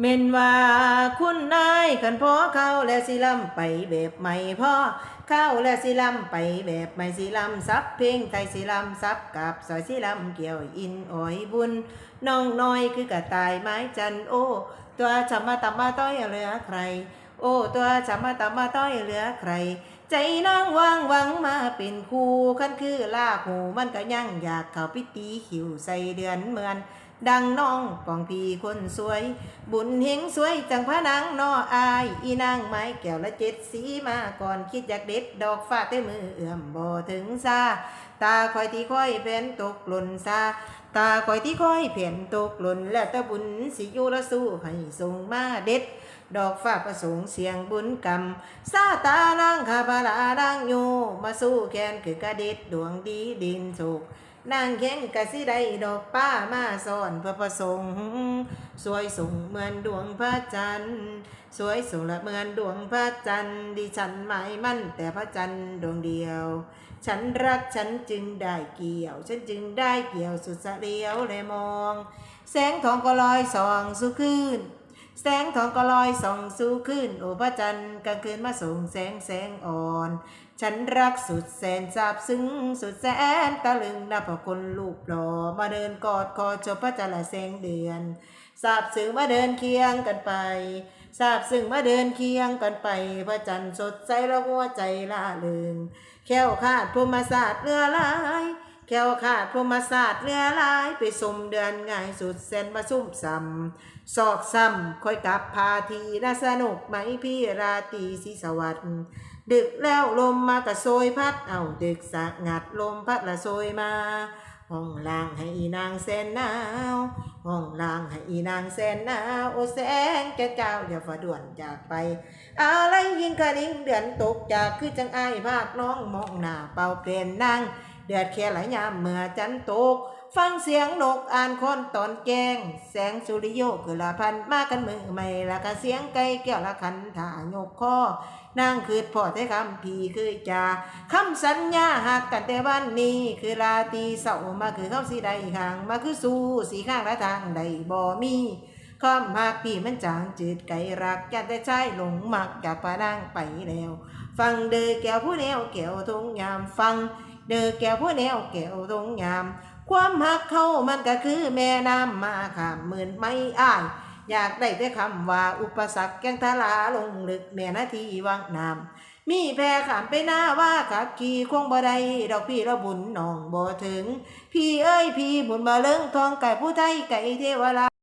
เม่นว่าคุณนายกันพอเข้าและสิลำไปแบบใหม่พ่อเข้าและสิลำไปแบบใหม่สิลำซับเพลงไทยสิลำซับกับสอยสิลำเกี่ยวอินอ้อยบุญน้องน้อยคือกระต่ายไม้จันโอ ตัวจะมาตำมาต้อยเหลือใคร โอ้ตัวจะมาตำมาต้อยเหลือใคร ใจนางวางหวังมาเป็นคู่คันคือลากหูมันก็ยังอยากเข้าไปตีขิวใส่เดือนเหมือน ดังน้องปองพี่คนสวย บุญเฮงสวยจังพระนางนออาย อีนางไม้แก้วละเจ็ดสีมาก่อนคิดอยากเด็ดดอกฟ้าเต้มือเอื้อมบ่ถึงซาตาคอยที่คอยเพนตกหล่นซาตาคอยที่คอยเพ่นตกหล่นแล้วตะบุญสิอยู่ละสู้ให้ส่งมาเด็ดดอกฟ้าประสงค์เสียงบุญกรรมซาตานางคาบาลานางโยมาสู้แคนคือกระเด็ดดวงดีดินโศก นางแข้งกะสิได้ดอกป้ามาซอนพื่อประสงค์สวยสูงเหมือนดวงพระจันทร์สวยสูงละเหมือนดวงพระจันทร์ดิฉันหมายมั่นแต่พระจันทร์ดวงเดียว ฉันรักฉันจึงได้เกี่ยว ฉันจึงได้เกี่ยวสุดสะเลียวเลยมอง แสงทองก็ลอยส่องสู่คืน แสงทองก็ลอยส่องสู่คืนโอ้พระจันทร์กลางคืนมาส่งแสงแสงอ่อน ฉันรักสุดแสนซาบซึ้งสุดแสนตะลึงนับว่าคนลูกหล่อมาเดินกอดคอจบพระจันทร์ละแสงเดือนทราบซึ้งมาเดินเคียงกันไปทราบซึ้งมาเดินเคียงกันไป พระจันทร์สดใสและหัวใจละเลืงแค้วคาดพรหมศาสตร์เรือลาย แก้วขาดพรมศาสตร์เรือลายไปสมเดือนง่ายสุดเส้นมาซุ่มซ้ำซอกซ้ำคอยกลับพาทีน่าสนุกไหมพี่ราตรีสีสวัสดิ์ดึกแล้วลมมากระโซยพัดเอาดึกสะงัดลมพัดละโซยมาห้องล่างให้อีนางแสนหนาวห้องล่างให้อีนางแสนหนาวโอแสงแก่เจ้าอย่าฝาด่วนจากไปอะไรยิงกระดิ่งเดือนตกจากคือจังไอายภาคน้องมองหน้าเป่าเปลี่ยนนาง เดือดแค่หลายยามเมื่อจันตก ฟังเสียงนกอ่านคนตอนแกง แสงสุริโยคือละพันมากันมือใหม่ละกะเสียงไก่แก้วละขันถ่ายกคอนางคือพ่อได้คำพี่คือจาคำสัญญาหักกันแต่วันนี้ คือราตีเสามาคือเข้าสีใดข้าง มาคือสู้สีข้างละทางใดบ่มีความหักพี่มันจางจืดไก่รักจัดแต่ชายหลงมักจากพานางไปแล้ว ฟังเดือแก้วผู้แนวแก้วทงยามฟัง เด้อแก้วผู้แนวแก้วตรงยาม ความหักเข้ามันก็คือแม่น้ำมาขามหมื่นไม่อ้ายอยากได้แต่คำว่าอุปสรรคแกงทลาลงลึกแม่นาทีวังน้ำมีแพรขามไปหน้าว่าขับขี่คงบ่ได้ดอกพี่ระบุญน้องบ่ถึง พี่เอ้ยพี่บุญมาเลิงทองไก่ผู้ไทยไก่เทวรา